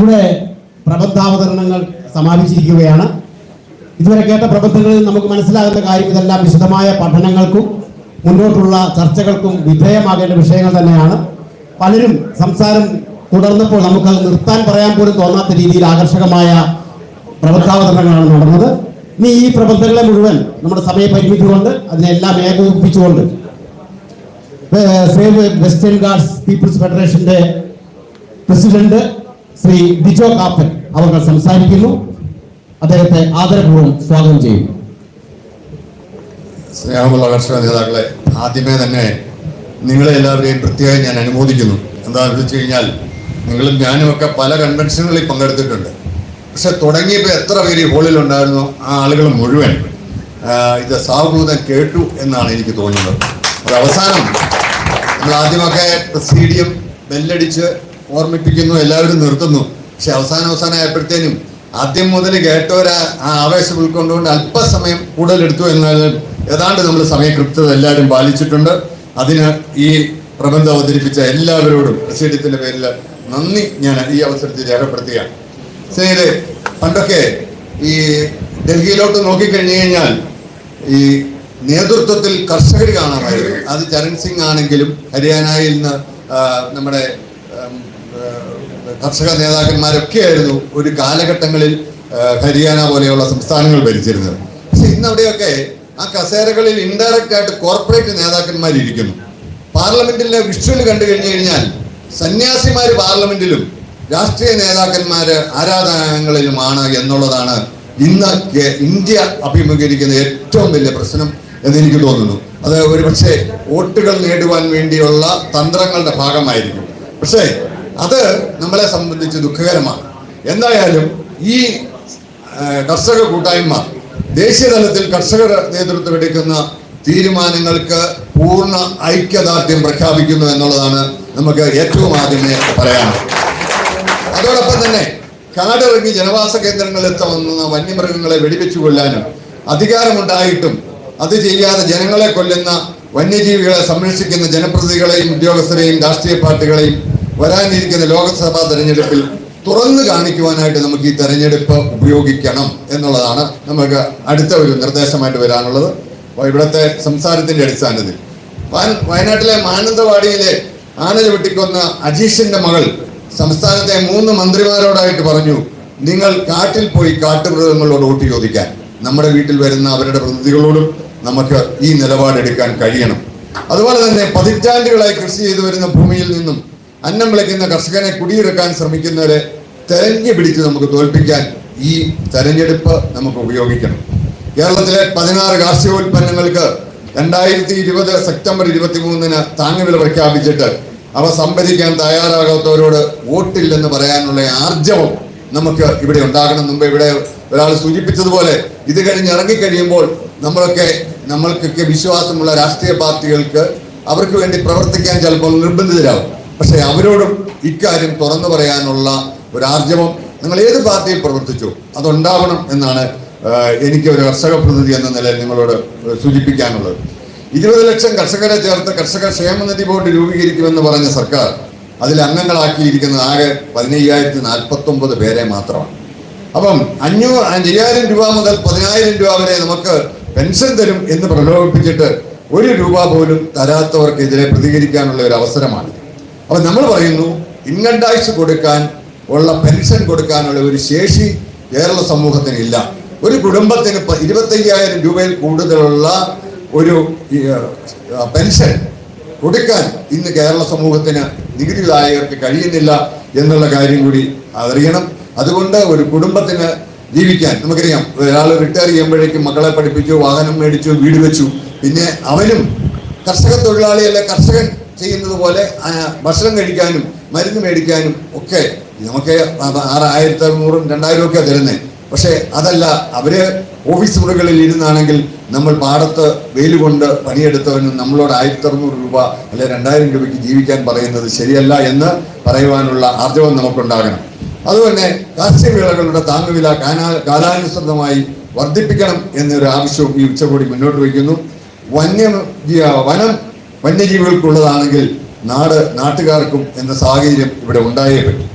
നമ്മുടെ പ്രബദ്ധാവതരണങ്ങൾ സമാപിച്ചിരിക്കുകയാണ്. ഇതുവരെ കേട്ട പ്രബന്ധങ്ങളിൽ നമുക്ക് മനസ്സിലാകുന്ന കാര്യം ഇതെല്ലാം വിശദമായ പഠനങ്ങൾക്കും മുന്നോട്ടുള്ള ചർച്ചകൾക്കും വിധേയമാകേണ്ട വിഷയങ്ങൾ തന്നെയാണ്. പലരും സംസാരം തുടർന്നപ്പോൾ നമുക്കത് നിർത്താൻ പറയാൻ പോലും തോന്നാത്ത രീതിയിൽ ആകർഷകമായ പ്രബദ്ധാവതരണങ്ങളാണ് നടന്നത്. ഇനി ഈ പ്രബന്ധങ്ങളെ മുഴുവൻ നമ്മുടെ സമയപരിമിതി കൊണ്ട് അതിനെല്ലാം ഏകോപിപ്പിച്ചുകൊണ്ട് സേവ് വെസ്റ്റേൺ ഗാർഡ്സ് പീപ്പിൾസ് ഫെഡറേഷന്റെ പ്രസിഡന്റ് ശ്രീ ഡിജോ കാപ്പൻ അവർ സംസാരിക്കുന്നു. അദ്ദേഹത്തെ ആദരപൂർവം സ്വാഗതം ചെയ്യുന്നു സ്നേഹമുള്ള കർഷക നേതാക്കളെ ആദ്യമേ തന്നെ നിങ്ങളെ എല്ലാവരെയും പ്രത്യേകം ഞാൻ അനുമോദിക്കുന്നു. എന്താണെന്ന് വെച്ച് കഴിഞ്ഞാൽ നിങ്ങളും ഞാനും ഒക്കെ പല കൺവെൻഷനുകളിൽ പങ്കെടുത്തിട്ടുണ്ട്. പക്ഷെ തുടങ്ങിയപ്പോൾ എത്ര പേര് ഹോളിൽ ഉണ്ടായിരുന്നോ? ആ ആളുകൾ മുഴുവൻ. ഇത് സാവഭൂതം കേട്ടു എന്നാണ് എനിക്ക് തോന്നുന്നത്. അത് അവസാനം നമ്മൾ ആദ്യമൊക്കെ പ്രസീഡിയം ബെല്ലടിച്ച് ഓർമ്മിപ്പിക്കുന്നു എല്ലാവരും നിർത്തുന്നു. പക്ഷെ അവസാനം അവസാനം ആയപ്പോഴത്തേനും ആദ്യം മുതൽ കേട്ടവരാ ആ ആവേശം ഉൾക്കൊണ്ടുകൊണ്ട് അല്പസമയം കൂടുതലെടുത്തു എന്നാലും ഏതാണ്ട് നമ്മൾ സമയകൃത്യത എല്ലാവരും പാലിച്ചിട്ടുണ്ട്. അതിന് ഈ പ്രബന്ധം അവതരിപ്പിച്ച എല്ലാവരോടും പ്രസീഡിയത്തിന്റെ പേരിൽ നന്ദി ഞാൻ ഈ അവസരത്തിൽ രേഖപ്പെടുത്തുകയാണ്. സ്നേഹിതരെ പണ്ടൊക്കെ ഈ ഡൽഹിയിലോട്ട് നോക്കിക്കഴിഞ്ഞു കഴിഞ്ഞാൽ ഈ നേതൃത്വത്തിൽ കർഷകർ കാണാമായിരുന്നു അത് ചരൺ സിംഗ് ആണെങ്കിലും ഹരിയാനയിൽ നിന്ന് നമ്മുടെ കർഷക നേതാക്കന്മാരൊക്കെ ആയിരുന്നു ഒരു കാലഘട്ടങ്ങളിൽ ഹരിയാന പോലെയുള്ള സംസ്ഥാനങ്ങൾ ഭരിച്ചിരുന്നത്. പക്ഷെ ഇന്ന് അവിടെയൊക്കെ ആ കസേരകളിൽ ഇൻഡയറക്റ്റ് ആയിട്ട് കോർപ്പറേറ്റ് നേതാക്കന്മാർ ഇരിക്കുന്നു പാർലമെന്റിലെ വിഷ്വൽ കണ്ടു കഴിഞ്ഞു കഴിഞ്ഞാൽ സന്യാസിമാർ പാർലമെന്റിലും രാഷ്ട്രീയ നേതാക്കന്മാർ ആരാധനാലയങ്ങളിലുമാണ് എന്നുള്ളതാണ് ഇന്ന് ഇന്ത്യ അഭിമുഖീകരിക്കുന്ന ഏറ്റവും വലിയ പ്രശ്നം എന്ന് എനിക്ക് തോന്നുന്നു. അത് ഒരുപക്ഷെ വോട്ടുകൾ നേടുവാൻ വേണ്ടിയുള്ള തന്ത്രങ്ങളുടെ ഭാഗമായിരിക്കും. പക്ഷേ അത് നമ്മളെ സംബന്ധിച്ച് ദുഃഖകരമാണ്. എന്തായാലും ഈ കർഷക കൂട്ടായ്മ ദേശീയ തലത്തിൽ കർഷകർ നേതൃത്വം എടുക്കുന്ന തീരുമാനങ്ങൾക്ക് പൂർണ ഐക്യദാർഢ്യം പ്രഖ്യാപിക്കുന്നു എന്നുള്ളതാണ് നമുക്ക് ഏറ്റവും ആദ്യമേ പറയാനുള്ളത് അതോടൊപ്പം തന്നെ കാടിറങ്ങി ജനവാസ കേന്ദ്രങ്ങളിൽ എത്തുന്ന വന്യമൃഗങ്ങളെ വെടിവെച്ചു കൊല്ലാനും അധികാരമുണ്ടായിട്ടും അത് ചെയ്യാതെ ജനങ്ങളെ കൊല്ലുന്ന വന്യജീവികളെ സംരക്ഷിക്കുന്ന ജനപ്രതിനിധികളെയും ഉദ്യോഗസ്ഥരെയും രാഷ്ട്രീയ പാർട്ടികളെയും വരാനിരിക്കുന്ന ലോകസഭാ തെരഞ്ഞെടുപ്പിൽ തുറന്നു കാണിക്കുവാനായിട്ട് നമുക്ക് ഈ തെരഞ്ഞെടുപ്പ് ഉപയോഗിക്കണം എന്നുള്ളതാണ് നമുക്ക് അടുത്ത ഒരു നിർദ്ദേശമായിട്ട് വരാനുള്ളത്. ഇവിടുത്തെ സംസാരത്തിന്റെ അടിസ്ഥാനത്തിൽ വയ- വയനാട്ടിലെ മാനന്തവാടിയിലെ ആനല വെട്ടിക്കൊന്ന അജീഷിന്റെ മകൾ സംസ്ഥാനത്തെ മൂന്ന് മന്ത്രിമാരോടായിട്ട് പറഞ്ഞു നിങ്ങൾ കാട്ടിൽ പോയി കാട്ടുമൃഗങ്ങളോട് വോട്ട് ചോദിക്കാൻ. നമ്മുടെ വീട്ടിൽ വരുന്ന അവരുടെ പ്രതിനിധികളോടും നമുക്ക് ഈ നിലപാടെടുക്കാൻ കഴിയണം. അതുപോലെ തന്നെ പതിറ്റാണ്ടുകളായി കൃഷി ചെയ്തു വരുന്ന ഭൂമിയിൽ നിന്നും അന്നം വിളയ്ക്കുന്ന കർഷകനെ കുടിയിറക്കാൻ ശ്രമിക്കുന്നവരെ തെരഞ്ഞു പിടിച്ച് നമുക്ക് തോൽപ്പിക്കാൻ ഈ തെരഞ്ഞെടുപ്പ് നമുക്ക് ഉപയോഗിക്കണം. കേരളത്തിലെ പതിനാറ് കാർഷികോൽപ്പന്നങ്ങൾക്ക് രണ്ടായിരത്തി ഇരുപത് സെപ്റ്റംബർ ഇരുപത്തി മൂന്നിന് താങ്ങുവില പ്രഖ്യാപിച്ചിട്ട് അവ സംഭരിക്കാൻ തയ്യാറാകാത്തവരോട് വോട്ടില്ലെന്ന് പറയാനുള്ള ആർജവം നമുക്ക് ഇവിടെ ഉണ്ടാകണം. മുമ്പ് ഇവിടെ ഒരാൾ സൂചിപ്പിച്ചതുപോലെ ഇത് കഴിഞ്ഞ് ഇറങ്ങിക്കഴിയുമ്പോൾ നമ്മളൊക്കെ നമ്മൾക്കൊക്കെ വിശ്വാസമുള്ള രാഷ്ട്രീയ പാർട്ടികൾക്ക് അവർക്ക് വേണ്ടി പ്രവർത്തിക്കാൻ ചിലപ്പോൾ നിർബന്ധിതരാകും പക്ഷെ അവരോടും ഇക്കാര്യം തുറന്നു പറയാനുള്ള ഒരു ആർജവം നിങ്ങൾ ഏത് പാർട്ടിയിൽ പ്രവർത്തിച്ചു? അതുണ്ടാവണം എന്നാണ് എനിക്ക് ഒരു കർഷക പ്രതിനിധി എന്ന നിലയിൽ നിങ്ങളോട് സൂചിപ്പിക്കാനുള്ളത്. ഇരുപത് ലക്ഷം കർഷകരെ ചേർത്ത് കർഷക ക്ഷേമനിധി ബോർഡ് രൂപീകരിക്കുമെന്ന് പറഞ്ഞ സർക്കാർ അതിൽ അംഗങ്ങളാക്കിയിരിക്കുന്നത് ആകെ പതിനയ്യായിരത്തി നാൽപ്പത്തൊമ്പത് പേരെ മാത്രമാണ്. അപ്പം അഞ്ഞൂറ് അയ്യായിരം രൂപ മുതൽ പതിനായിരം രൂപ വരെ നമുക്ക് പെൻഷൻ തരും എന്ന് പ്രലോഭിപ്പിച്ചിട്ട് ഒരു രൂപ പോലും തരാത്തവർക്കെതിരെ പ്രതികരിക്കാനുള്ള ഒരു അവസരമാണ് അപ്പം നമ്മൾ പറയുന്നു ഇൻകം ടാക്സ് കൊടുക്കാൻ ഉള്ള പെൻഷൻ കൊടുക്കാനുള്ള ഒരു ശേഷി കേരള സമൂഹത്തിന് ഇല്ല. ഒരു കുടുംബത്തിന് ഇരുപത്തയ്യായിരം രൂപയിൽ കൂടുതലുള്ള ഒരു പെൻഷൻ കൊടുക്കാൻ ഇന്ന് കേരള സമൂഹത്തിന് നികുതിദായകർക്ക് കഴിയുന്നില്ല എന്നുള്ള കാര്യം കൂടി അറിയണം അതുകൊണ്ട് ഒരു കുടുംബത്തിന് ജീവിക്കാൻ നമുക്കറിയാം. ഒരാൾ റിട്ടയർ ചെയ്യുമ്പോഴേക്കും മക്കളെ പഠിപ്പിച്ചു വാഹനം മേടിച്ചു വീട് വെച്ചു. പിന്നെ അവനും കർഷക തൊഴിലാളിയല്ല കർഷകൻ. ചെയ്യുന്നത് പോലെ ഭക്ഷണം കഴിക്കാനും മരുന്ന് മേടിക്കാനും ഒക്കെ നമുക്ക് ആറ് ആയിരത്തി അറുന്നൂറും രണ്ടായിരം ഒക്കെ തരുന്നത് പക്ഷേ അതല്ല അവർ ഓഫീസ് മുറികളിൽ ഇരുന്നാണെങ്കിൽ നമ്മൾ പാടത്ത് വെയിൽ കൊണ്ട് പണിയെടുത്തവനും നമ്മളോട് ആയിരത്തി അറുന്നൂറ് രൂപ അല്ലെ രണ്ടായിരം രൂപയ്ക്ക് ജീവിക്കാൻ പറയുന്നത് ശരിയല്ല എന്ന് പറയുവാനുള്ള ആർജവം നമുക്കുണ്ടാകണം. അതുപോലെ കാർഷിക വിളകളുടെ താങ്ങുവില കാനാ കാലാനുസൃതമായി വർദ്ധിപ്പിക്കണം എന്നൊരു ആവശ്യവും ഈ ഉച്ചകോടി മുന്നോട്ട് വയ്ക്കുന്നു. വന്യ വനം വന്യജീവികൾക്കുള്ളതാണെങ്കിൽ നാട് നാട്ടുകാർക്കും എന്ന സാഹചര്യം ഇവിടെ ഉണ്ടായേ പറ്റും.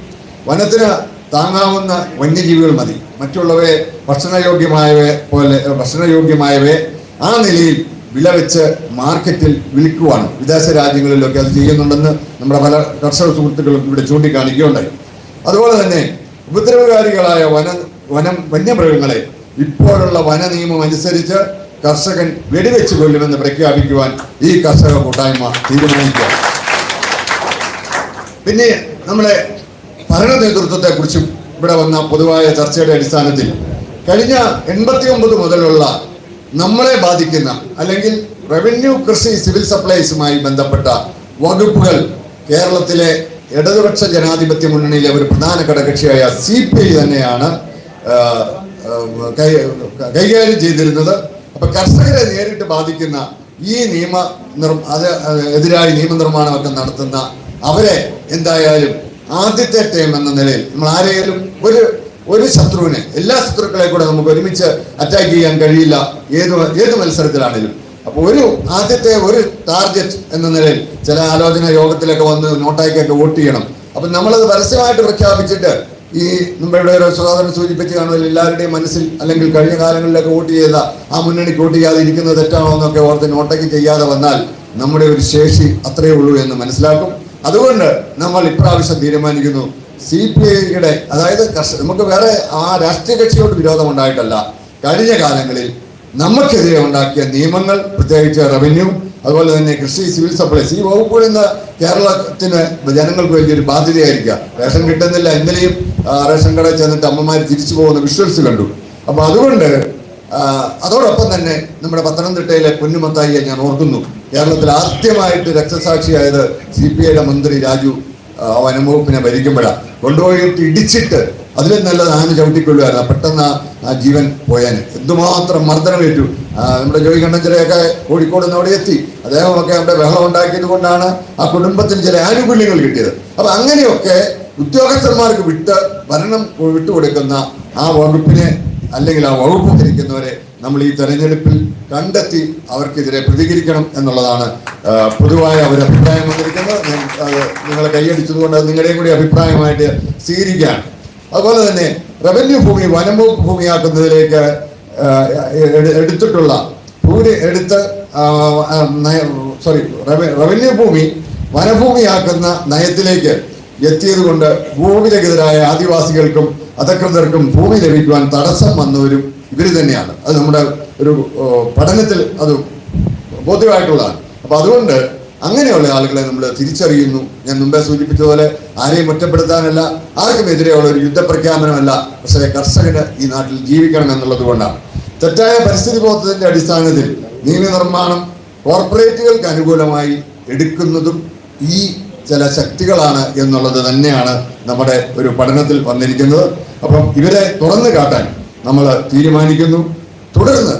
വനത്തിന് താങ്ങാവുന്ന വന്യജീവികൾ മതി. മറ്റുള്ളവയെ ഭക്ഷണയോഗ്യമായവയെ പോലെ ഭക്ഷണയോഗ്യമായവയെ ആ നിലയിൽ വില വെച്ച് മാർക്കറ്റിൽ വിൽക്കുവാണ് വിദേശ രാജ്യങ്ങളിലൊക്കെ അത് ചെയ്യുന്നുണ്ടെന്ന് നമ്മുടെ പല കർഷക സുഹൃത്തുക്കളും ഇവിടെ ചൂണ്ടിക്കാണിക്കുകയുണ്ടായി. അതുപോലെ തന്നെ ഉപദ്രവകാരികളായ വന വനം വന്യമൃഗങ്ങളെ ഇപ്പോഴുള്ള വന നിയമം അനുസരിച്ച് കർഷകൻ വെടിവെച്ച് കൊല്ലുമെന്ന് പ്രഖ്യാപിക്കുവാൻ ഈ കർഷക കൂട്ടായ്മ തീരുമാനിക്കുക. പിന്നെ നമ്മളെ ഭരണ നേതൃത്വത്തെ കുറിച്ചും ഇവിടെ വന്ന പൊതുവായ ചർച്ചയുടെ അടിസ്ഥാനത്തിൽ കഴിഞ്ഞ എൺപത്തി ഒമ്പത് മുതലുള്ള നമ്മളെ ബാധിക്കുന്ന അല്ലെങ്കിൽ റവന്യൂ കൃഷി സിവിൽ സപ്ലൈസുമായി ബന്ധപ്പെട്ട വകുപ്പുകൾ കേരളത്തിലെ ഇടതുപക്ഷ ജനാധിപത്യ മുന്നണിയിലെ ഒരു പ്രധാന ഘടകകക്ഷിയായ സി പി ഐ തന്നെയാണ് കൈകാര്യം ചെയ്തിരുന്നത്. അപ്പൊ കർഷകരെ നേരിട്ട് ബാധിക്കുന്ന ഈ നിയമ നിർ അത് എതിരായി നിയമനിർമ്മാണമൊക്കെ നടത്തുന്ന അവരെ എന്തായാലും ആദ്യത്തെ ടൈം എന്ന നിലയിൽ നമ്മൾ ആരെയും ഒരു ഒരു ശത്രുവിനെ എല്ലാ ശത്രുക്കളെ കൂടെ നമുക്ക് ഒരുമിച്ച് അറ്റാക്ക് ചെയ്യാൻ കഴിയില്ല. ഏത് ഏത് മത്സരത്തിലാണെങ്കിലും അപ്പോൾ ഒരു ആദ്യത്തെ ഒരു ടാർഗറ്റ് എന്ന നിലയിൽ ചില ആലോചന യോഗത്തിലൊക്കെ വന്ന് നോട്ടായിക്കൊക്കെ വോട്ട് ചെയ്യണം. അപ്പം നമ്മളത് പരസ്യമായിട്ട് പ്രഖ്യാപിച്ചിട്ട് ഈ നമ്മുടെ ഒരു സഹോദരൻ സൂചിപ്പിച്ച് കാണുമല്ലോ എല്ലാവരുടെയും മനസ്സിൽ അല്ലെങ്കിൽ കഴിഞ്ഞ കാലങ്ങളിലൊക്കെ വോട്ട് ചെയ്ത ആ മുന്നണിക്ക് വോട്ട് ചെയ്യാതെ ഇരിക്കുന്നത് തെറ്റാണോ എന്നൊക്കെ ഓർത്ത് നോട്ടയ്ക്ക് ചെയ്യാതെ വന്നാൽ നമ്മുടെ ഒരു ശേഷി അത്രയേ ഉള്ളൂ എന്ന് മനസ്സിലാക്കും. അതുകൊണ്ട് നമ്മൾ ഇപ്രാവശ്യം തീരുമാനിക്കുന്നു. സി പി ഐയുടെ അതായത് നമുക്ക് വേറെ ആ രാഷ്ട്രീയ കക്ഷിയോട് വിരോധം ഉണ്ടായിട്ടല്ല. കഴിഞ്ഞ കാലങ്ങളിൽ നമുക്കെതിരെ ഉണ്ടാക്കിയ നിയമങ്ങൾ പ്രത്യേകിച്ച് റവന്യൂ അതുപോലെ തന്നെ കൃഷി സിവിൽ സപ്ലൈസ് ഈ വകുപ്പുകളിൽ നിന്ന് കേരളത്തിന് ജനങ്ങൾക്ക് വലിയൊരു ബാധ്യതയായിരിക്കുക. റേഷൻ കിട്ടുന്നില്ല ആ, റേഷൻ കടയിൽ ചെന്നിട്ട് അമ്മമാർ തിരിച്ചു പോകുന്ന വിഷ്വൽസ് കണ്ടു. അപ്പൊ അതുകൊണ്ട് അതോടൊപ്പം തന്നെ നമ്മുടെ പത്തനംതിട്ടയിലെ പൊന്നുമത്തായിയെ ഞാൻ ഓർക്കുന്നു. കേരളത്തിൽ ആദ്യമായിട്ട് രക്തസാക്ഷിയായത് സി പി ഐയുടെ മന്ത്രി രാജു വനംവകുപ്പിനെ ഭരിക്കുമ്പോഴാണ് കൊണ്ടുപോയിട്ട് ഇടിച്ചിട്ട് അതിലും നല്ലത് ആന ചവിട്ടിക്കൊള്ളുകയായിരുന്നു പെട്ടെന്ന് ആ- ജീവൻ പോയാന്. എന്തുമാത്രം മർദ്ദനമേറ്റു നമ്മുടെ ജോയി കണ്ണഞ്ചരയൊക്കെ കോഴിക്കോട് നിന്ന് അവിടെ എത്തി. അദ്ദേഹമൊക്കെ അവിടെ ബഹളം ഉണ്ടാക്കിയത് കൊണ്ടാണ് ആ കുടുംബത്തിന് ചില ആനുകൂല്യങ്ങൾ കിട്ടിയത്. അപ്പൊ അങ്ങനെയൊക്കെ ഉദ്യോഗസ്ഥന്മാർക്ക് വിട്ട് ഭരണം വിട്ടുകൊടുക്കുന്ന ആ വകുപ്പിനെ അല്ലെങ്കിൽ ആ വകുപ്പ് ഭരിക്കുന്നവരെ നമ്മൾ ഈ തെരഞ്ഞെടുപ്പിൽ കണ്ടെത്തി അവർക്കെതിരെ പ്രതികരിക്കണം എന്നുള്ളതാണ് പൊതുവായ അവർ അഭിപ്രായം വന്നിരിക്കുന്നത്. നിങ്ങളെ കൈയടിച്ചതുകൊണ്ട് നിങ്ങളുടെയും കൂടി അഭിപ്രായമായിട്ട് സ്വീകരിക്കുകയാണ്. അതുപോലെ തന്നെ റവന്യൂ ഭൂമി വനം വകുപ്പ് ഭൂമിയാക്കുന്നതിലേക്ക് എടുത്തിട്ടുള്ള ഭൂമി എടുത്ത് സോറി റവന്യൂ ഭൂമി വനഭൂമിയാക്കുന്ന നയത്തിലേക്ക് എത്തിയത് കൊണ്ട് ഭൂമിരഹിതരായ ആദിവാസികൾക്കും അധകൃതർക്കും ഭൂമി ലഭിക്കുവാൻ തടസ്സം വന്നവരും ഇവർ തന്നെയാണ്. അത് നമ്മുടെ ഒരു പഠനത്തിൽ അത് ബോധ്യമായിട്ടുള്ളതാണ്. അപ്പൊ അതുകൊണ്ട് അങ്ങനെയുള്ള ആളുകളെ നമ്മൾ തിരിച്ചറിയുന്നു. ഞാൻ മുമ്പേ സൂചിപ്പിച്ചതുപോലെ ആരെയും ഒറ്റപ്പെടുത്താനല്ല ആർക്കും എതിരെയുള്ള ഒരു യുദ്ധപ്രഖ്യാപനമല്ല. പക്ഷേ കർഷകന് ഈ നാട്ടിൽ ജീവിക്കണം എന്നുള്ളത് കൊണ്ടാണ്. തെറ്റായ പരിസ്ഥിതി ബോധത്തിന്റെ അടിസ്ഥാനത്തിൽ നിയമനിർമ്മാണം കോർപ്പറേറ്റുകൾക്ക് അനുകൂലമായി എടുക്കുന്നതും ഈ ചില ശക്തികളാണ് എന്നുള്ളത് തന്നെയാണ് നമ്മുടെ ഒരു പഠനത്തിൽ വന്നിരിക്കുന്നത്. അപ്പം ഇവരെ തുറന്നു കാട്ടാൻ നമ്മൾ തീരുമാനിക്കുന്നു. തുടർന്ന്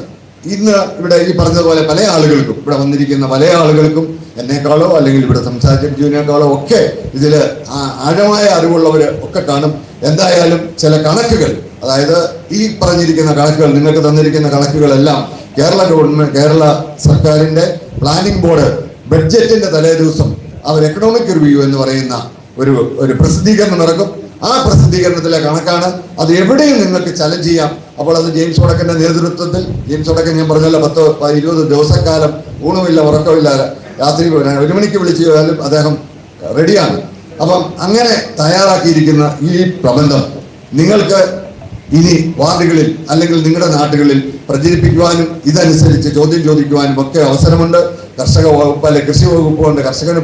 ഇന്ന് ഇവിടെ ഈ പറഞ്ഞതുപോലെ പല ആളുകൾക്കും ഇവിടെ വന്നിരിക്കുന്ന പല ആളുകൾക്കും എന്നെക്കാളോ അല്ലെങ്കിൽ ഇവിടെ സംസാരിച്ച ജീവനേക്കാളോ ഒക്കെ ഇതിൽ ആഴമായ അറിവുള്ളവർ ഒക്കെ കാണും. എന്തായാലും ചില കണക്കുകൾ അതായത് ഈ പറഞ്ഞിരിക്കുന്ന കണക്കുകൾ നിങ്ങൾക്ക് തന്നിരിക്കുന്ന കണക്കുകളെല്ലാം കേരള ഗവൺമെന്റ് കേരള സർക്കാരിന്റെ പ്ലാനിംഗ് ബോർഡ് ബഡ്ജറ്റിന്റെ തലേ ദിവസം അവർ എക്കണോമിക് റിവ്യൂ എന്ന് പറയുന്ന ഒരു ഒരു പ്രസിദ്ധീകരണം ഇറക്കും ആ പ്രസിദ്ധീകരണത്തിലെ കണക്കാണ് അത് എവിടെയും നിങ്ങൾക്ക് ചലഞ്ച് ചെയ്യാം. അപ്പോൾ അത് ജെയിംസ് ഉടക്കന്റെ നേതൃത്വത്തിൽ ജെയിംസ് വടക്കൻ ഞാൻ പറഞ്ഞല്ലോ പത്ത് ഇരുപത് ദിവസക്കാലം ഊണുമില്ല ഉറക്കമില്ല രാത്രി ഒരു മണിക്ക് വിളിച്ചു പോയാലും അദ്ദേഹം റെഡിയാണ് അപ്പം അങ്ങനെ തയ്യാറാക്കിയിരിക്കുന്ന ഈ പ്രബന്ധം നിങ്ങൾക്ക് ഇനി വാർഡുകളിൽ അല്ലെങ്കിൽ നിങ്ങളുടെ നാടുകളിൽ പ്രചരിപ്പിക്കുവാനും ഇതനുസരിച്ച് ചോദ്യം ചോദിക്കുവാനും ഒക്കെ അവസരമുണ്ട്. കർഷക വകുപ്പ് അല്ലെ കൃഷി വകുപ്പ് കൊണ്ട് കർഷകന്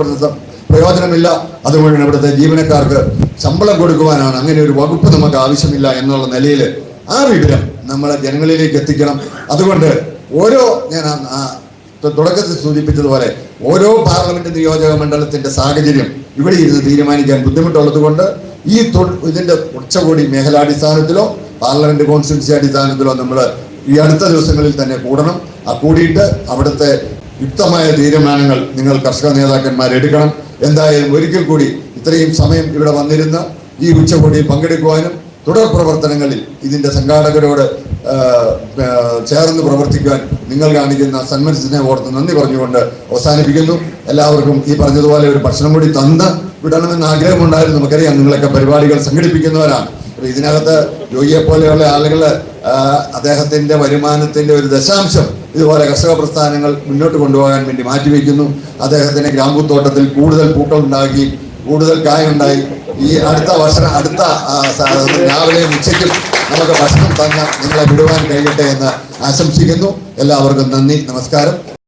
പ്രയോജനമില്ല. അതുകൊണ്ട് ഇവിടുത്തെ ജീവനക്കാർക്ക് ശമ്പളം കൊടുക്കുവാനാണ് അങ്ങനെ ഒരു വകുപ്പ് നമുക്ക് ആവശ്യമില്ല എന്നുള്ള നിലയിൽ ആ വിവരം നമ്മളെ ജനങ്ങളിലേക്ക് എത്തിക്കണം. അതുകൊണ്ട് ഓരോ ഞാൻ തുടക്കത്തിൽ സൂചിപ്പിച്ചതുപോലെ ഓരോ പാർലമെന്റ് നിയോജക മണ്ഡലത്തിന്റെ സാഹചര്യം ഇവിടെ ഇരുന്ന് തീരുമാനിക്കാൻ ബുദ്ധിമുട്ടുള്ളത് കൊണ്ട് ഈ ഇതിന്റെ ഉച്ചകൂടി മേഖലാടിസ്ഥാനത്തിലോ പാർലമെന്റ് കോൺസ്റ്റിറ്റ്യൻസി അടിസ്ഥാനത്തിലോ നമ്മൾ ഈ അടുത്ത ദിവസങ്ങളിൽ തന്നെ കൂടണം. ആ കൂടിയിട്ട് അവിടുത്തെ യുക്തമായ തീരുമാനങ്ങൾ നിങ്ങൾ കർഷക നേതാക്കന്മാർ എടുക്കണം. എന്തായാലും ഒരിക്കൽ കൂടി ഇത്രയും സമയം ഇവിടെ വന്നിരുന്ന ഈ ഉച്ചകോടിയിൽ പങ്കെടുക്കുവാനും തുടർ പ്രവർത്തനങ്ങളിൽ ഇതിന്റെ സംഘാടകരോട് ചേർന്ന് പ്രവർത്തിക്കുവാൻ നിങ്ങൾ കാണിക്കുന്ന സന്മനസ്സിനെ ഓർത്ത് നന്ദി പറഞ്ഞുകൊണ്ട് അവസാനിപ്പിക്കുന്നു. എല്ലാവർക്കും ഈ പറഞ്ഞതുപോലെ ഒരു ഭക്ഷണം കൂടി തന്ന് വിടണമെന്ന് ആഗ്രഹമുണ്ടായിരുന്നു. നമുക്കറിയാം നിങ്ങളൊക്കെ പരിപാടികൾ സംഘടിപ്പിക്കുന്നവരാണ്. ഇതിനകത്ത് ജോയിയെ പോലെയുള്ള ആളുകൾ അദ്ദേഹത്തിന്റെ വരുമാനത്തിന്റെ ഒരു ദശാംശം ഇതുപോലെ കർഷക പ്രസ്ഥാനങ്ങൾ മുന്നോട്ട് കൊണ്ടുപോകാൻ വേണ്ടി മാറ്റിവെക്കുന്നു. അദ്ദേഹത്തിന് ഗ്രാമ്പുത്തോട്ടത്തിൽ കൂടുതൽ പൂക്കളുണ്ടാക്കി കൂടുതൽ കായുണ്ടായി. ഈ അടുത്ത വർഷം അടുത്ത രാവിലെയും ഉച്ചയ്ക്കും നമുക്ക് ഭക്ഷണം തന്ന നിങ്ങളെ വിടുവാൻ കഴിയട്ടെ എന്ന് ആശംസിക്കുന്നു. എല്ലാവർക്കും നന്ദി നമസ്കാരം.